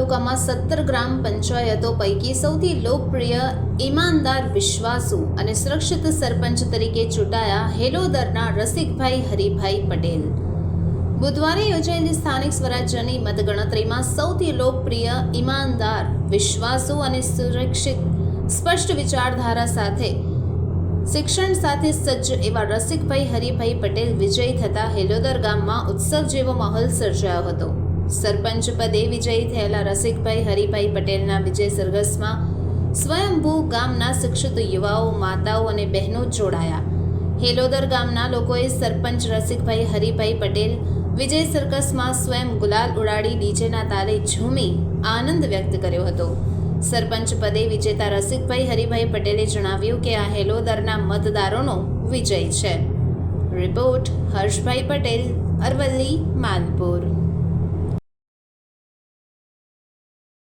તાલુકામાં સત્તર ગ્રામ પંચાયતો પૈકી સૌથી લોકપ્રિય ઈમાનદાર વિશ્વાસુ અને સુરક્ષિત સરપંચ તરીકે ચૂંટાયા હેલોદરના રસિકભાઈ હરિભાઈ પટેલ. બુધવારે યોજાયેલી સ્થાનિક સ્વરાજ્યની મતગણતરીમાં સૌથી લોકપ્રિય ઈમાનદાર, વિશ્વાસુ અને સુરક્ષિત સ્પષ્ટ વિચારધારા સાથે શિક્ષણ સાથે સજ્જ એવા રસિકભાઈ હરિભાઈ પટેલ વિજયી થતા હેલોદર ગામમાં ઉત્સવ જેવો માહોલ સર્જાયો હતો. સરપંચ પદે વિજયી થયેલા રસિકભાઈ, હરિભાઈ પટેલના વિજય સરઘસમાં સ્વયંભૂ ગામના શિક્ષિત યુવાઓ, માતાઓ અને બહેનો જોડાયા. હેલોદર ગામના લોકોએ સરપંચ રસિકભાઈ, હરિભાઈ પટેલ, વિજય સરઘસમાં સ્વયં ગુલાલ ઉડાડી ડીજેના તાલે ઝૂમી આનંદ વ્યક્ત કર્યો હતો. સરપંચ પદે વિજેતા રસિકભાઈ, હરિભાઈ પટેલે જણાવ્યું કે આ હેલોદરના મતદારોનો વિજય છે. રિપોર્ટ હર્ષભાઈ પટેલ, અરવલ્લી માલપુર